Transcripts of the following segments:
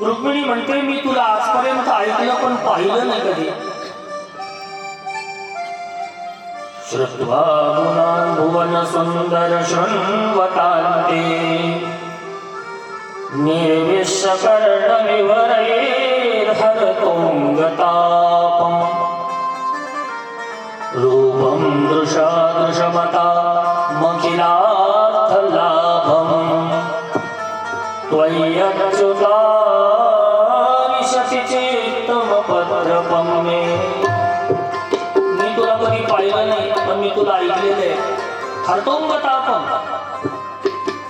रुक्मिणी म्हणते मी तुला आजपर्यंत ऐकलं पण पाहिलं नाही कधी. श्रुत्वा गुणान् भुवन सुंदर शृण्वतान्ते। निर्विश्वकर्णविवरैर्हरतोङ्गतापम्। रूपं दृशा मे मी तुला कधी पाहिलं नाही पण मी तुला ऐकलेलं आहे.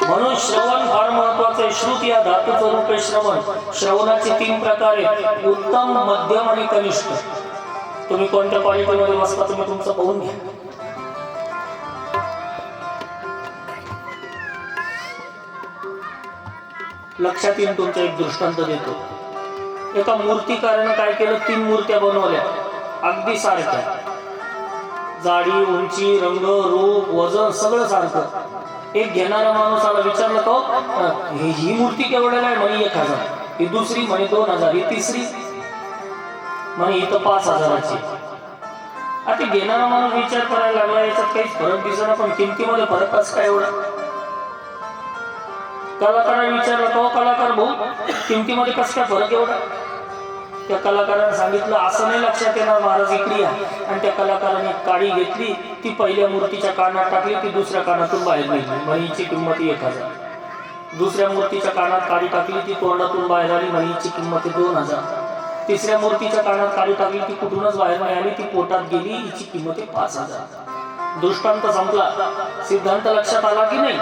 म्हणून श्रवण फार महत्वाचं आहे. श्रुत या धातूचं रूप आहे श्रवण. श्रवणाचे तीन प्रकार आहेत. उत्तम मध्यम आणि कनिष्ठ. तुम्ही कोणत्या क्वालिटीमध्ये बसता तुम्ही तुमचं पाहून घ्या. लक्षात येईल तुमचा एक दृष्टांत देतो. एका मूर्तीकारानं काय केलं? तीन मूर्त्या बनवल्या. अगदी सारख्या. जाडी उंची रंग रूप वजन सगळं सारखं. एक घेणारा माणूस आला विचारलं तो ही मूर्ती केवढ्याला आहे? म्हणे एक हजार. ही दुसरी म्हणे दोन हजार. ही तिसरी म्हणे इथं पाच हजाराची. आता घेणारा माणूस विचार करायला लागला याच्यात काहीच फरक दिसणार पण किमतीमध्ये फरक कसं काय एवढा? कलाकाराने विचारलं का कलाकार भाऊ किमतीमध्ये कसं काय फरक एवढा? त्या कलाकाराने सांगितलं असं नाही लक्षात येणार महाराज इकडे आणि त्या कलाकाराने काडी घेतली ती पहिल्या मूर्तीच्या कानात टाकली ती दुसऱ्या कानातून बाहेर निघली. म्हणीची किंमत एक हजार. दुसऱ्या मूर्तीच्या कानात काडी टाकली ती तोंडातून बाहेर आली म्हणीची किंमत दोन हजार. तिसऱ्या मूर्तीच्या कानात काडी टाकली ती कुठूनच बाहेर नाही आली ती पोटात गेली हिची किंमत पाच हजार. दृष्टांत संपला. सिद्धांत लक्षात आला की नाही?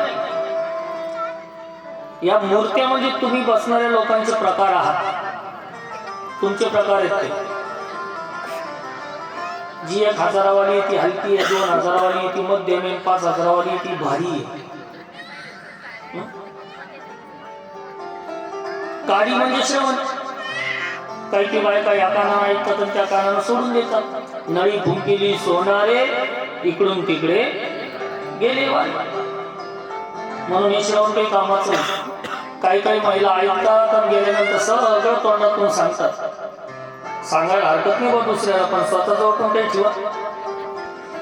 या मूर्त्या म्हणजे तुम्ही बसणाऱ्या लोकांचे प्रकार आहात. तुमचे प्रकार आहेत ते. जी एक हजारावाली आहे ती हलकी आहे दोन हजारावाली आहे ती मध्यम आहे पाच हजारावाली आहे ती भारी आहे. हं? काडी म्हणजे श्रवण. काही ती बायका या कानानं ऐकतात आणि त्या कानानं सोडून देतात. नळी फुंकिली सोनारे इकडून तिकडे गेले म्हणून हे श्रवण काही कामाचं नाही. काही काही महिला ऐकतात आणि गेल्यानंतर सगळं तोंडातून सांगतात. सांगायला हरकत नाही बा दुसऱ्याला पण स्वतःजवळ पण काही ठेवा.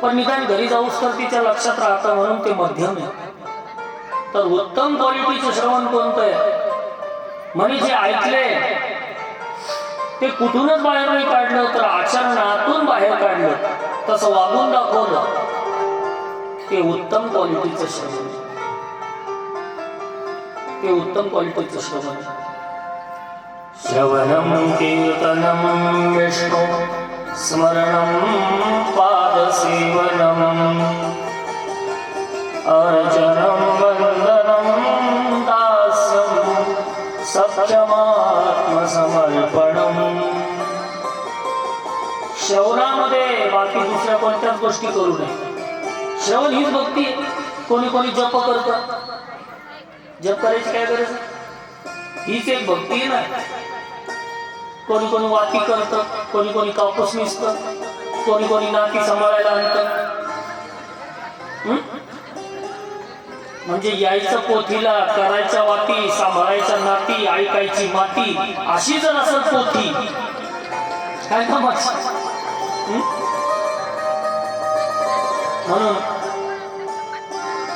पण निदान घरी जाऊस तर तिच्या लक्षात राहतं म्हणून ते मध्यम आहे. तर उत्तम क्वालिटीचे श्रवण कोणतं आहे? म्हणे जे ऐकले ते कुठूनच बाहेर नाही काढलं तर आचरणातून बाहेर काढलं. तसं वागून दाखवलं. ते उत्तम क्वालिटीचं श्रवण ते उत्तम क्वालिटीचं श्रवण आहे. श्रवणं कीर्तनं विष्णु स्मरणं पादसेवनम् अर्चनं वन्दनं दास्यं सत्यमात्मसमर्पणम् श्रवणामध्ये बाकी दुसऱ्या कोणत्याच गोष्टी करू नये श्रवण हीच भक्ती. कोणी कोणी जप करतं जप करायची काय गरज हीच एक भक्ती ना कोणी कोणी वाती करतं कोणी कोणी कापूस निसत कोणी कोणी नाती सांभाळायला आणतं. म्हणजे यायचं पोथीला करायच्या वाती सांभाळायच्या नाती ऐकायची माती अशी जर असत पोथी काय का मग म्हणून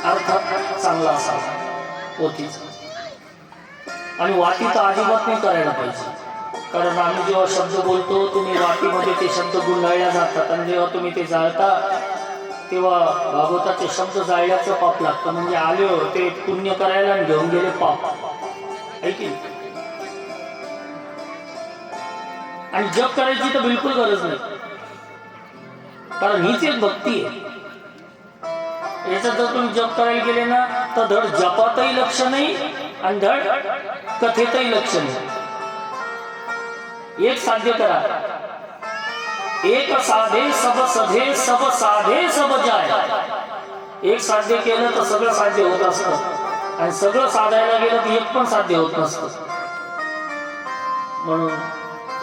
अर्थात चांगला असावा. होतीच आणि वाटी तर अजिबात नाही करायला पाहिजे. कारण आम्ही जेव्हा शब्द बोलतो तुम्ही वाटीमध्ये ते शब्द गुंडाळल्या जातात. आणि जेव्हा तुम्ही ते जाळता तेव्हा भागवताचे शब्द जाळल्याचं पाप लागतं. म्हणजे आले ते पुण्य करायला आणि घेऊन गेले पाप. आहे की आणि जप करायची तर बिलकुल गरज नाही. कारण हीच एक भक्ती आहे. याच्यात जर तुम्ही जप करायला गेले ना तर धड जपातही लक्ष नाही आणि धड कथेतही लक्ष नाही। एक साध्य करा। एक साधे सब सधे सब साधे सब जाय एक साध्य केलं तर सगळं साध्य होत असतं. आणि सगळं साधायला गेलं तर एक पण साध्य होत नसत. म्हणून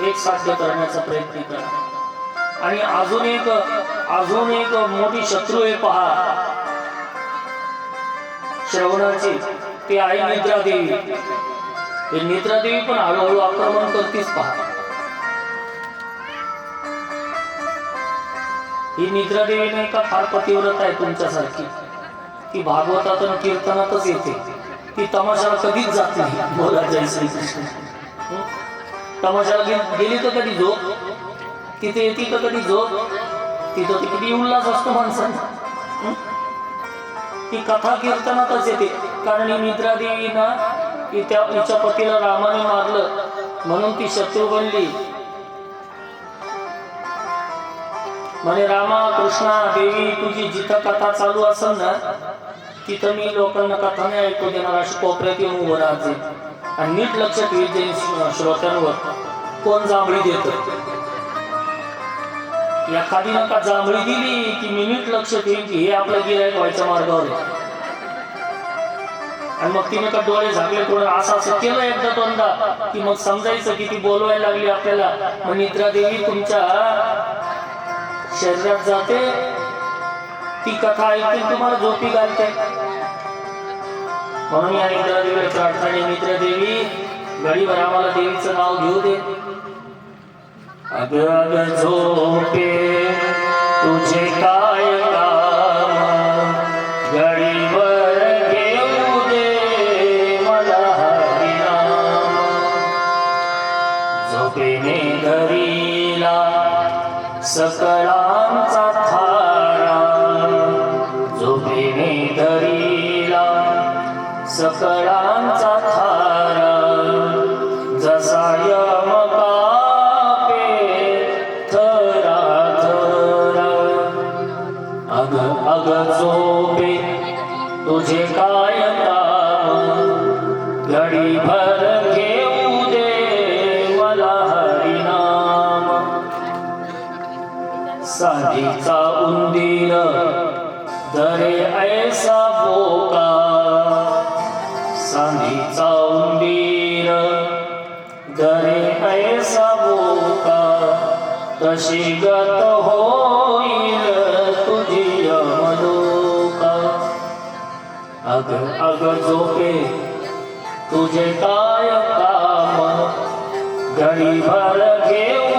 एक साध्य करण्याचा प्रयत्न करा. आणि अजून एक अजून एक मोठी शत्रू आहे पहा. श्रवणाची ती आई निद्रा देवी. हे निद्रादेवी पण हळूहळू आक्रमण करतीच पहा. ही निद्रादेवी नाही का फार पतिव्रत आहे तुमच्यासारखी? ती भागवतात आणि कीर्तनातच येते. ती तमाशाला कधीच जात नाही बोला जय श्री कृष्ण तमाशाला गेली तर कधी झोप? तिथे येते तर कधी झोप? तिथं ते किती उल्हास असतो माणसांचा ती कथा कीर्तनातच येते. कारण ही निद्रादेवी ना त्या तिच्या पतीला रामाने मारलं. म्हणून ती शत्रू बनली. म्हणे रामा कृष्णा देवी तुझी जिथं कथा चालू असेल ना तिथं मी लोकांना कथा नाही ऐकू देणार अशी कोपऱ्यात येऊन उभं राहते. आणि नीट लक्ष ठेवीत जाईल श्रोत्यांवर. कोण जांभळी देत? एखादी नका जांभळी दिली की मी नीट लक्ष देईन की हे आपलं गिरायक व्हायच्या मार्गावर आणि मग तिने का डोळे झाकले थोडं असं असं केलं एकदा दोनदा की मग समजायचं की ती बोलवायला लागली आपल्याला. मग निद्रा देवी तुमच्या शरीरात जाते. ती कथा ऐकते तुम्हाला झोपी घालते. म्हणून या निद्रा देवी प्रार्थना निद्रा देवी गडीवर आम्हाला देवीचं नाव घेऊ दे. अग झोपे तुझे काय काम गडीवर घेऊ दे मला झोपेने घरीला सकळांचा थारा. झोपेने धरीला सकळांचा थारा. तशी गत होईल तुझी मनोका अग अग झोपे तुझे काय काम घरी भर घेऊ